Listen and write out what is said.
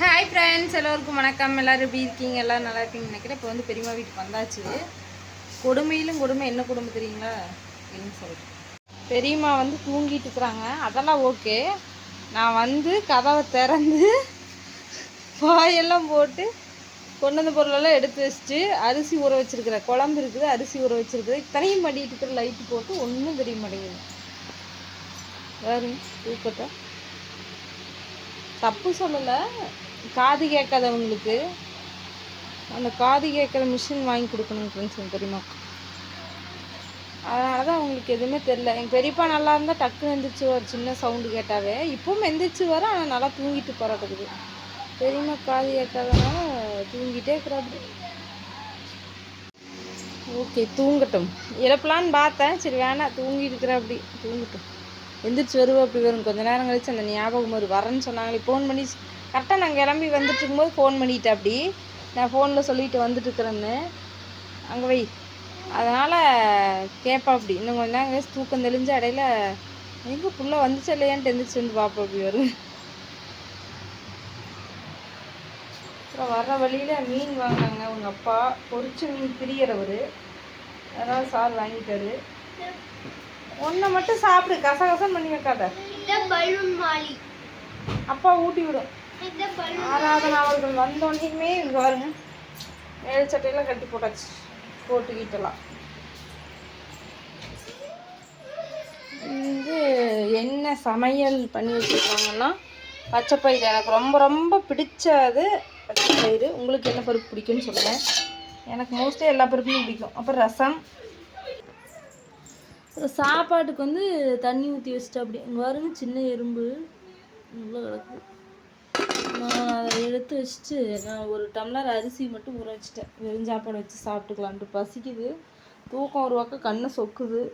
Hi friends எல்லோருக்கும் வணக்கம். எல்லோரும் எப்படி இருக்கீங்க? எல்லோரும் நல்லா இருக்கீங்கன்னு நினைக்கிறேன். இப்போ வந்து பெரியம்மா வீட்டுக்கு வந்தாச்சு. கொடுமையிலும் கொடுமை. என்ன கொடுமை தெரியுங்களா? அப்படின்னு சொல்கிறேன் பெரியம்மா வந்து தூங்கிட்டு இருக்கிறாங்க. அதெல்லாம் ஓகே. நான் வந்து கதவை திறந்து பாயெல்லாம் போட்டு கொண்டு வந்த பொருளெல்லாம் எடுத்து வச்சுட்டு அரிசி ஊற வச்சிருக்கிறேன் குழம்பு இருக்குது. அரிசி ஊற வச்சுருக்குது. இத்தனையும் பண்ணிட்டு இருக்கிற லைட்டு போட்டு ஒன்றும் தெரிய மாட்டேங்குது. வேறு தூக்கத்தை? தப்பு சொல்லலை. காது கேட்காதவங்களுக்கு அந்த காது கேட்குற மிஷின் வாங்கி கொடுக்கணும் ஃப்ரெண்ட்ஸ் எங்கள் பெரியம்மாக்கு அதனால தான் அவங்களுக்கு எதுவுமே தெரில எங்கள் பெரியப்பா நல்லா இருந்தால் டக்குன்னு எந்திரிச்சு ஒரு சின்ன சவுண்டு கேட்டாவே இப்பவும் எந்திரிச்சு வர ஆனால் நல்லா தூங்கிட்டு போராட்டுக்குது பெரியம்மா காது கேட்காதனால தூங்கிட்டே இருக்கிறாரு ஓகே தூங்கட்டும். இழப்பலான்னு பார்த்தேன். சரி வேணாம். தூங்கிட்டு இருக்கிற அப்படி தூங்கட்டும். எந்திரிச்சு வருவோம் அப்படி வரும். கொஞ்ச நேரம் கழிச்சு அந்த ஞாபகம் வரும். வரேன்னு சொன்னாங்களே ஃபோன் பண்ணி கரெக்டாக நான் கிளம்பி வந்துட்டு இருக்கும்போது ஃபோன் பண்ணிட்டேன் அப்படி. நான் ஃபோனில் சொல்லிட்டு வந்துட்டு இருக்கிறேன்னு அங்கே வை. அதனால் கேட்பா அப்படி. இன்னும் கொஞ்ச நேரம் தூக்கம் தெளிஞ்ச இடையில எங்கே புள்ள வந்துச்சு இல்லையான்ட்டு எந்திரிச்சு வந்து பார்ப்போம் அப்படி வரும் அப்புறம் வர்ற வழியில் மீன் வாங்கினாங்க உங்கள் அப்பா. பொரிச்ச மீன் பிரியறவர். அதனால் சார் வாங்கிட்டாரு. ஒன்றை மட்டும் சாப்பிடு. கசகசம் பண்ணி வைக்காத. அப்பா ஊட்டி விடும். ஆராதனா அவர்கள் வந்தோடனேயுமே இங்கே பாருங்க. மேல் சட்டையெல்லாம் கட்டி போட்டாச்சு. போட்டுக்கிட்டலாம். வந்து என்ன சமையல் பண்ணி வச்சுருக்காங்கன்னா பச்சைப்பயிறு எனக்கு ரொம்ப ரொம்ப பிடிச்சது பச்சைப்பயிறு உங்களுக்கு என்ன பருப்பு பிடிக்கும்னு சொல்லுங்கள் எனக்கு மோஸ்ட்லி எல்லா பருப்புமே பிடிக்கும். அப்புறம் ரசம். சாப்பாட்டுக்கு வந்து தண்ணி ஊற்றி வச்சுட்டு அப்படி. இங்கே வருங்க சின்ன எறும்பு. நல்லா கிடக்கு. நான் அதை எடுத்து வச்சுட்டு நான் ஒரு டம்ளர் அரிசி மட்டும் ஊற வச்சுட்டேன். வெறும் சாப்பாடு வச்சு சாப்பிட்டுக்கலான்ட்டு. பசிக்குது. தூக்கம் ஒரு பக்கம் கண்ணை சொக்குது.